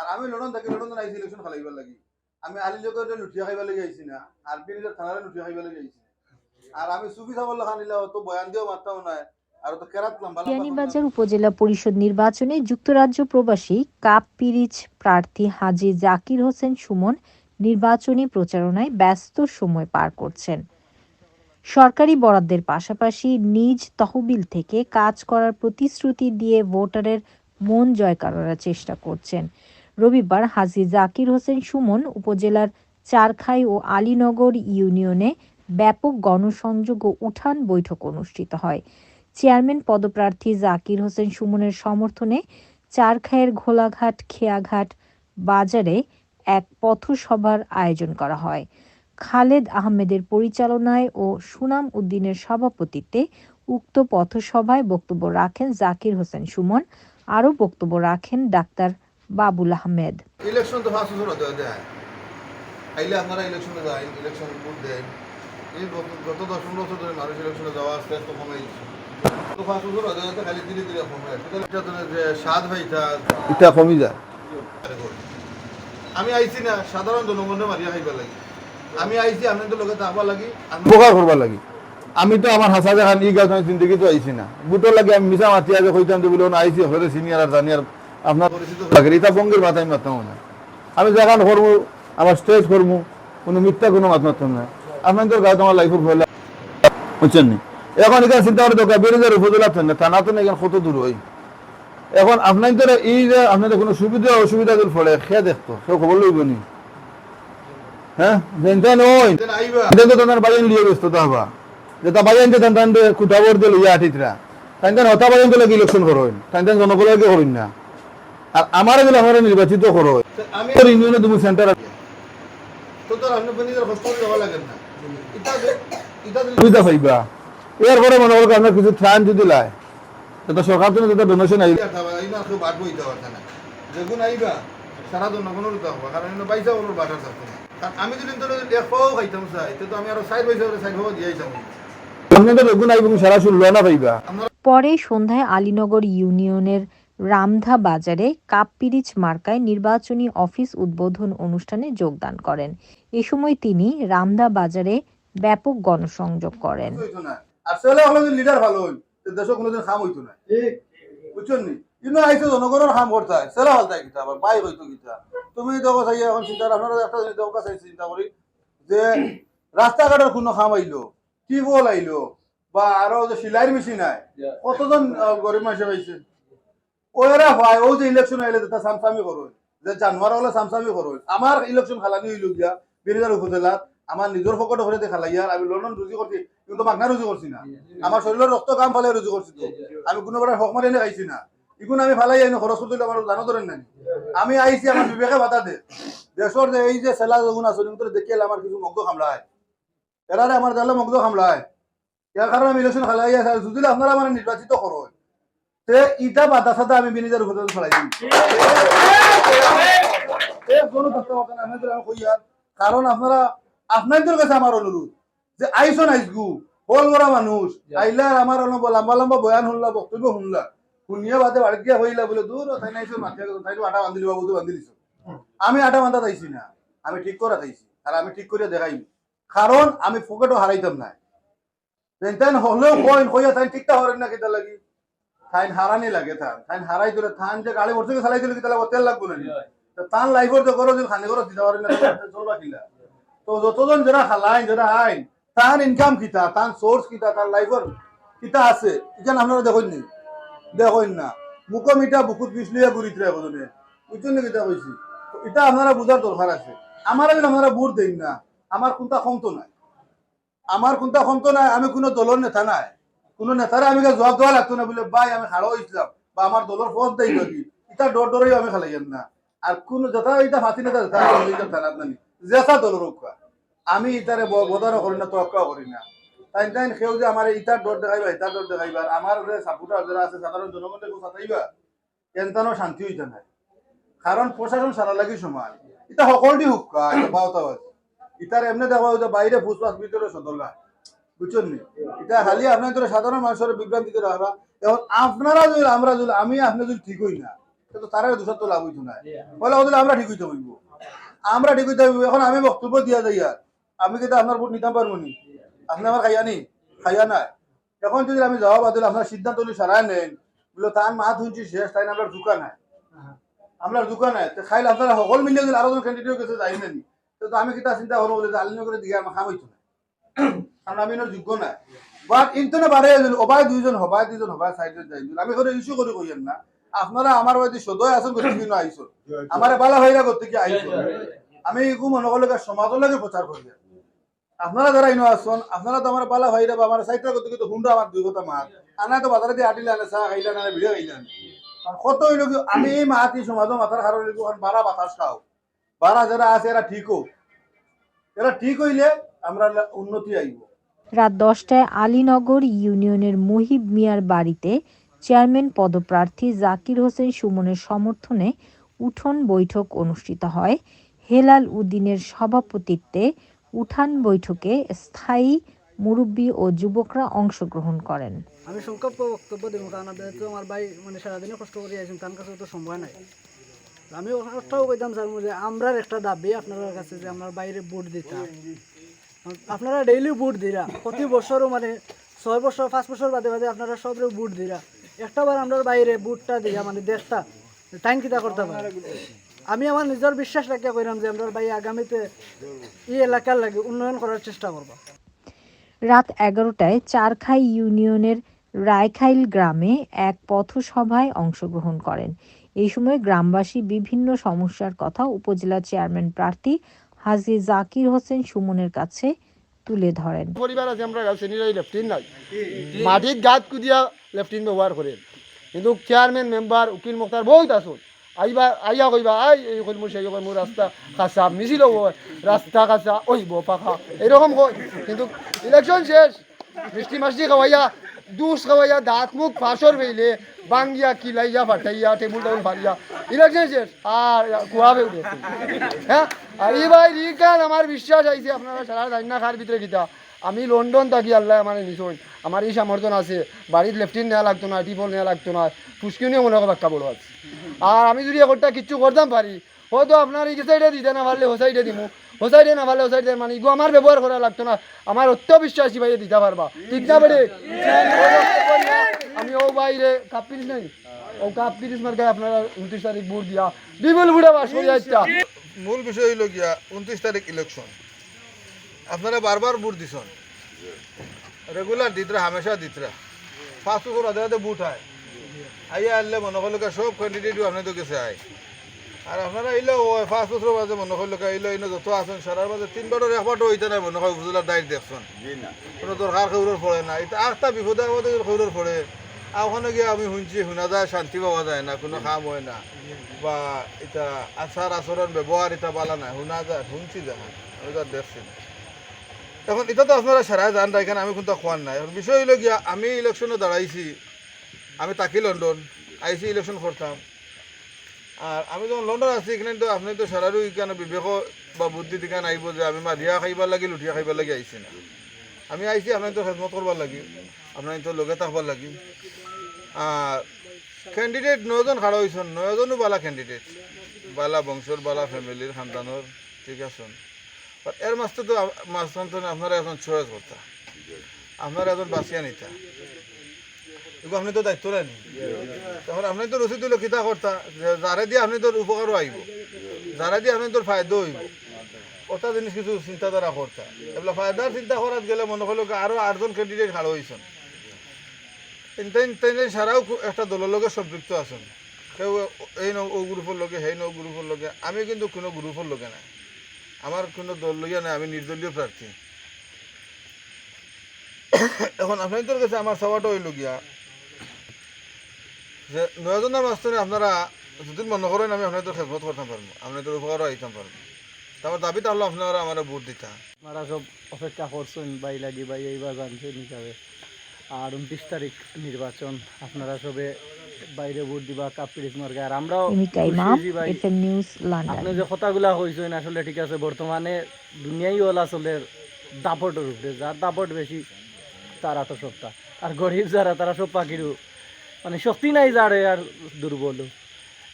আর আমি লন্ডন থাকি লন্ডন আইছি ইলেকশন খেলাইবার লাগি। আমি আলি লোকের লুটিয়া খাইবার লাগি আইছি না, আর বিনিজের থানারে লুটিয়া খাইবার লাগি আইছি আর আমি সুবি চাবল লেখা তো বয়ান দিয়েও মারতাম নাই। আর কেরাত লম্বা লম্বা বিয়ানীবাজার উপজেলা পরিষদ নির্বাচনে যুক্তরাজ্য প্রবাসী কাপ পিরিচ প্রার্থী হাজী জাকির হোসেন সুমন নির্বাচনী প্রচারণায় ব্যস্ত সময় পার করছেন সরকারি বরাদ্দের পাশাপাশি নিজ তহবিল থেকে কাজ করার প্রতিশ্রুতি দিয়ে ভোটারের মন জয় করার চেষ্টা করছেন। রবিবার হাজী জাকির হোসেন সুমন উপজেলার চারখাই ও আলীনগর ইউনিয়নে ব্যাপক গণসংযোগ ও উঠান বৈঠক অনুষ্ঠিত হয়। চেয়ারম্যান পদপ্রার্থী জাকির হোসেন সুমনের সমর্থনে চারখায়ের ঘোলাঘাট, খেয়াঘাট বাজারে এক পথসভার আয়োজন করা হয়। খালেদ আহমেদের পরিচালনায় ও সুনাম উদ্দিনের সভাপতিত্বে উক্ত পথসভায় বক্তব্য রাখেন জাকির হোসেন সুমন। আরও বক্তব্য রাখেন ডাক্তার বাবুল আহমেদ। ইলেকশন তো আইলে আপনারা ইলেকশনে যায় ইলেকশন ভোট দেন। এই গত- দশ পনেরো বছর ধরে মানুষ ইলেকশনে যাওয়া আস্তে আস্তে কমে তো বছর হতে হতে খালি ধীরে ধীরে কমে যে স্বাদ ভাইটা এটা কমি যায়। আমি আইছি না সাধারণ জনগণের মারিয়া খাইবার লাগি। আমি আইছি আপনাদের লোকে থাকবার লাগি। উপকার করবার লাগি। আমি তো আমার হাসা দেখা নিয়ে গেছে আমি জিন্দগি তো আইছি না। বুটোর লাগে আমি মিশা মাতি আগে কইতাম যে বলে আইছি হলে সিনিয়র আর জানিয়ার আপনার এটা বঙ্গের মাথায় মারতাম না। আমি যখন করব, আমার স্টেজ করব, কোনো মিথ্যা কোনো মাত মারতাম না। আপনাদের গায়ে তোমার লাইফের লাগে। বুঝছেন নি? এখন এখানে চিন্তা করে দরকার বেরোজার উপজেলা না, থানা তো এখানে কত দূর এখন আপনাদের এই যে আপনাদের কোনো সুবিধা, অসুবিধা ফলে খেয়ে দেখতো কেউ খবর লইব নি। হ্যাঁ? যেনতেন হতা ইলেকশন না। আর আমার এগুলো আমার নির্বাচিত করো। আমি ইউনিয়নে তুমি সেন্টার তো তোর আপনি নিজের হোস্টেলে যাওয়া লাগে না। এটা এটা সুবিধা পাইবা। এরপরে মনে করো আপনার কিছু ত্রাণ যদি লাই তো সরকার তুমি যেটা ডোনেশন আইবা। যেগুন আইবা সারা জনগণের দিতে হবে কারণ এনে পয়সা ওর বাটার থাকতো না কারণ আমি যদি তোর দেখো খাইতাম চাই তো আমি আরও সাইড পয়সা সাইড হওয়া দিয়ে আইতাম আপনাদের বেগুন আইব সারা শুনলো না পাইবা। পরে সন্ধ্যায় আলীনগর ইউনিয়নের রামধা বাজারে কাপ পিরিচ মার্কায় নির্বাচনী অফিস উদ্বোধন অনুষ্ঠানে যোগদান করেন। এ সময় তিনি রামধা বাজারে ব্যাপক গণসংযোগ করেন। হইতো না। আর ছেলে হলো লিডার ভালো হইল দেশ কোনোদিন খাম হইতো না। বুঝছেন নি? কিন্তু আইসে জনগণের খাম করতে হয়। ছেলে হল তাই আবার বাই হইতো কিতা। তুমি দেখো চাই এখন চিন্তা আপনারা একটা চাই চিন্তা করি যে রাস্তাঘাটের কোনো খাম আইলো টিউবওয়েল আইলো বা আরও যে সিলাইয়ের মেশিন আয় কতজন গরিব মানুষ পাইছে ওরা হয় ও যে ইলেকশন আইলে তা সামসামি করো যে জানুয়ার হলে সামসামি করো আমার ইলেকশন খালানি হইল গিয়া বিরোধী উপজেলাত আমার নিজের ফকটে করে খালাইয়ার আমি লন্ডন রুজি করছি কিন্তু মাগনা রুজি করছি না। আমার শরীরের রক্ত কাম ফালে রুজি করছি তো। আমি কোনো বেড়া হক মারি এনে খাইছি না। ইগুন আমি ফালাই আইনো খরচ করতে আমার জানো ধরেন নাই। আমি আইছি আমার বিবেকে বাধা দে। দেশর যে এই যে সেলা যখন আছে কিন্তু দেখি আমার কিছু মগ্ধ খামলায় এরারে আমার জালে মগ্ধ খামলায় ইয়ার কারণে আমি ইলেকশন খালাই যদি আপনারা আমার নির্বাচিত করো ইটা বাধা সাথে আমি বিনিজার উপরে ফেলাই দিই কারণ আপনারা আপনাদের কাছে আমার অনুরোধ যে হল মানুষ আমার লম্বা লম্বা বয়ান শুনলা, বক্তব্য শুনলা। শুনিয়া বাদে হইলা বলে দূর তাই নাইছো তাই আটা বান্ধিলি বাবু তো আমি আটা বান্ধা চাইছি না। আমি ঠিক করা চাইছি আর আমি ঠিক করে দেখাই কারণ আমি ফকেটও হারাইতাম না তেন হলেও কইন কইয়া তাই ঠিকটা হরেন না কেটা লাগি। থাইন হারানি লাগে থান। থাইন হারাই দিলে থান যে গাড়ি মোটরসাইকেল চালাই দিলে কিতা লাগবে তেল লাগবে না তো তান লাইফর তো করো খানি করো দিতে পারেন না চলবা কিলা তো যতজন যারা খালাইন যারা আইন, তার ইনকাম কিতা তার? সোর্স কিতা তার? লাইফর কিতা আছে? এখানে আপনারা দেখুন নি? দেখুন না। মুখো মিটা বুকুত পিছলিয়া ঘুরিত রে বদনে বুঝছেন না কিতা কইছি এটা আপনারা বুঝার দরকার আছে। আমার যদি আপনারা বুট দেন না, আমার কোনটা ক্ষমতা নাই। আমার কোনটা ক্ষমতা নাই, আমি কোনো দলের নেতা নাই। কোনো নেতারে আমি জবাব দেওয়া লাগতো না বলে ভাই আমি খাড়া হয়েছিলাম বা আমার দলের পথ দেই নাকি এটা ডর ডরেই আমি খালাইয়াম না। আর কোন যথা এটা ফাঁসি নেতা থানাত জেসা দলের রক্ষা আমি ইটারে বদারও করি না করি না। তাই তাই সেও যে আমার ইটার ডর দেখাইবা ইটার ডর দেখাইবা আমার যে সাপোর্টার যারা আছে সাধারণ জনগণকে সাতাইবা এনতানো শান্তি হইতে নাই কারণ প্রশাসন সারা লাগি সমান এটা সকলটি হুক্কা এটা বাউতা বাজ ইটার এমনি দেখা বাইরে ফুসফাস ভিতরে সদলগা বুঝছেন নি? এটা খালি আপনার সাধারণ মানুষের বিভ্রান্তিতে রাখবা এখন আপনারা যদি আমরা যদি আমি আপনি যদি ঠিক হই না কিন্তু তারা দুশো তো লাভ হইতো না। বলে ওদের আমরা ঠিক হইতে হইব। আমরা ঠিক হইতে হইব। এখন আমি বক্তব্য দিয়া যাই আর। আমি কিন্তু আপনার ভোট নিতাম পারব নি? আপনি আমার খাইয়া নি? খাইয়া নাই। এখন যদি আমি জবাব দিলে আপনার সিদ্ধান্ত নিয়ে সারাই নেন বলে তার মা শুনছি শেষ তাই না আপনার দোকান হয় আপনার দোকান হয় তো খাইলে আপনারা সকল মিলিয়ে যদি আরও জন ক্যান্ডিডেট কাছে যাই নানি তো আমি কিতা চিন্তা করব বলে যে আলিন করে দিকে আমার খাম হইতো না। কারণ আমি যোগ্য নাই। বাট ইন্টারনে বাড়ে গেল অবাই দুইজন হবাই দুইজন হবাই সাইডে যাই আমি করে ইস্যু করে কইয়েন না আপনারা আমার বাড়িতে সদয় আছেন করতে কি আইসো আমার বালা ভাইরা করতে কি আইসো আমি এগু মনে করলে সমাজের লাগে প্রচার করি আপনারা যারা ইনো আসুন আপনারা তো আমার বালা ভাইরা বা আমার সাইডটা করতে কিন্তু হুন্ডা আমার দুই কথা মাত। আনা তো বাজারে দিয়ে আটিলে আনে চা খাইলে না ভিডিও খাইলে কারণ কত হইল কি, আমি এই মাহাতি সমাজও মাথার কারণে বারা বাতাস খাও। বারা যারা আছে এরা ঠিক হোক এরা ঠিক হইলে আমরা উন্নতি আইব রাত দশটায় আলীনগর ইউনিয়নের মহিব মিয়ার বাড়িতে চেয়ারম্যান পদপ্রার্থী জাকির হোসেন সুমনের সমর্থনে উঠোন বৈঠক অনুষ্ঠিত হয়। হেলাল উদ্দিনের সভাপতিত্বে উঠান বৈঠকে স্থায়ী মুরব্বী ও যুবকরা অংশগ্রহণ করেন। আমি সংক্ষেপ বক্তব্য দেবো, কারণ তো আমার ভাই মানে সারাদিনে কষ্ট করে আছেন, তার কাছে তো সময় নাই। আমি একটাও কইতাম স্যার যে আমরার একটা দাবি আপনার কাছে যে আমার বাইরে বুট দিতাম। আপনারা ডেইলি বুট দিরা, প্রতি বছরও মানে ছয় বছর, পাঁচ বছর বাদে বাদে আপনারা সবরে বুট দিরা। একটা বার আমরা বাইরে বুটটা দিয়া মানে দেশটা টাইম কিতা করতে পারে। আমি আমার নিজের বিশ্বাস রাখিয়া কইলাম যে আমরা ভাই আগামীতে এই এলাকার লাগে উন্নয়ন করার চেষ্টা করব। রাত এগারোটায় চারখাই ইউনিয়নের রায়খাইল গ্রামে এক পথসভায় অংশগ্রহণ করেন। এই সময় গ্রামবাসী বিভিন্ন সমস্যার কথা উপজেলা চেয়ারম্যান প্রার্থী হাজী জাকির হোসেন সুমনের কাছে তুলে ধরেন। পরিবার আছে, আমরা লেফটিন নাই। মাটিত গাত কুদিয়া লেফটিন ব্যবহার করে কিন্তু চেয়ারম্যান মেম্বার উকিল মুক্তার বহুত আসুন আইবা, আইয়া কইবা, আই, এই কইমু সেই কইমু রাস্তা কাঁচা মিছিল রাস্তা কাঁচা ওইব পাখা। এরকম কই কিন্তু ইলেকশন শেষ, মিষ্টি মাষ্টি খাওয়াইয়া, দুস খাওয়াইয়া, দাঁত মুখ ফাঁসর ফেলে বাঙ্গিয়া, কিলাইয়া, ফাটাইয়া টেবুল টেবুল ফারিয়া ইলেকশন শেষ, আর কুয়াবে হ্যাঁ? আর ভাই রিকান আমার বিশ্বাস আইছে, আপনারা সারা রান্না খার ভিতরে গীতা। আমি লন্ডন থাকি, আল্লাহ আমার নিশ্চয় আমার এই সামর্থন আছে, বাড়ির লেফটিন নেওয়া লাগতো না, টিপল নেওয়া লাগতো না পুষ্কিনিও মনে করো একটা বড় আছে। আর আমি যদি একটা কিচ্ছু করতাম পারি, হয়তো আপনার এই সাইডে দিতে না পারলে ও সাইডে দিমু। ও সাইডে না পারলে ও সাইডে মানে ইগো আমার ব্যবহার করা লাগতো না। আমার অত্যবিশ্বাসী ভাই দিতে পারবা। ঠিক না বেড়ে? আমি ও বাইরে কাপ পিরিস নাই? ও কাপ পিরিস মার্কায় আপনারা উনত্রিশ তারিখ ভোট দিয়া বিপুল ভোটে বাস করিয়া মূল বিষয় হইল গিয়া উনত্রিশ তারিখ ইলেকশন আপনারা বারবার বুট দিছন। রেগুলার দিতরা হামেশা দিতরা। ফার্স্ট বছর আধে আধে বুট হয়। আইয়া আনলে মনে করল সব ক্যান্ডিডেটও আপনাদের কাছে আয়। আর আপনারা এলো ফার্স্ট বছর মাঝে মনে করল এলো এনে যত আছেন সারার মাঝে তিনবারের একবারও হইতে নাই মনে হয় উপজেলার দায়িত্ব দেখছেন। কোনো দরকার খবরের পড়ে না এটা আটটা বিপদে আপদে খবরের পড়ে ওখানে গিয়ে আমি শুনছি, শুনা যায়, শান্তি পাওয়া যায় না, কোনো কাম হয় না। বা এটা আচার আচরণ ব্যবহার এটা পালা নাই, শুনা যায়, শুনছি দেখা আমি তো দেখছি। এখন এটা তো আপনারা সারা জান এখানে আমি কিন্তু খোয়ান নাই। এখন বিষয় হইল গিয়া আমি ইলেকশনে দাঁড়াইছি, আমি তাকি লন্ডন আইসি ইলেকশন করতাম আর আমি যখন লন্ডন আছি এখানে তো আপনি তো সারারও বিবেক বা বুদ্ধি দিকে আইব যে আমি মাধিয়া খাইবার লাগি লুটিয়া খাইবার লাগি আইছি না। আমি আইছি, আপনার তো খেদমত করবার লাগি। আপনার তো লগে থাকবার লাগি। আর ক্যান্ডিডেট নয়জন খাড়া হয়েছেন নয়জনও বালা ক্যান্ডিডেট বালা বংশর, বালা ফ্যামিলির, খানদানোর, ঠিক আছে। এর মাঝতে তো তো আপনারা এখন চয়েস করতা। আপনারা এখন বাঁচিয়া নিতা। এগুলো আপনি তো দায়িত্ব নেন তখন আপনি তো রসিদ দিল কিতা করতা? যারা দিয়ে আপনি তোর উপকারও আইব। যারা দিয়ে আপনি তোর ফায়দা হইব। ওটা জিনিস কিছু চিন্তাধারা করতা এগুলো ফায়দার চিন্তা করাত গেলে মনে হলো কি আরও আটজন ক্যান্ডিডেট খাড়ো হয়েছেন সারাও একটা দলের লগে সম্পৃক্ত আছেন। কেউ এই ন ও গ্রুপের লগে, সেই নৌ গ্রুপের লগে। আমি কিন্তু কোনো গ্রুপের লগে নাই। আমার কোনো দল লইয়া নাই, আমি নির্দলীয় প্রার্থী এখন আপনাদের কাছে আমার সবাটা হইল গিয়া যে নয়জনের মাঝখানে আপনারা যদি মনে করেন আমি আপনাদের খেদমত করতে পারব, আপনাদের উপকারও আইতাম পারব। তো আমার দাবি তাহলে আপনারা আমার ভোট দিতা। আপনারা সব অপেক্ষা করছেন বাই লাগি বাই এইবার জানছেন হিসাবে। আর উনত্রিশ তারিখ নির্বাচন আপনারা সবে বাইরে ভোট দিবা মার্কা আর আমরাও আপনি যে কথাগুলা কইছেন আসলে ঠিক আছে বর্তমানে দুনিয়াই হল আসলে দাপটের উপরে। যার দাপট বেশি তারা তো সবটা আর গরিব যারা তারা সব পাখিরও মানে শক্তি নাই যারে আর দুর্বল।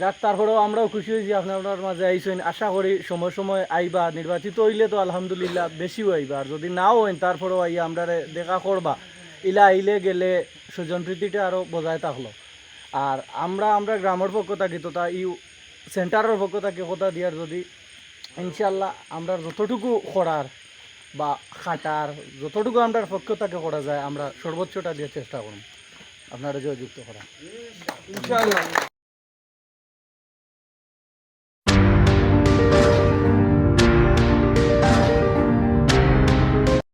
যাক, তারপরেও আমরাও খুশি হয়েছি আপনার মাঝে আইসেন। আশা করি সময় সময় আইবা, নির্বাচিত হইলে তো আলহামদুলিল্লাহ বেশিও আইবা, আর যদি নাও হইন, তারপরেও আইয়া আমরা দেখা করবা। ইলা আইলে গেলে সুজন প্রীতিটা আরও বজায় থাকল। আর আমরা আমরা গ্রামের পক্ষ থাকি তো তা ইউ সেন্টারের পক্ষ থাকি, কথা দিয়ার যদি ইনশাল্লাহ আমরা যতটুকু করার বা খাটার, যতটুকু আমরা পক্ষ থেকে, করা যায়, আমরা সর্বোচ্চটা দিয়ে চেষ্টা করুন। আপনারা যুক্ত করা। ইনশাআল্লাহ।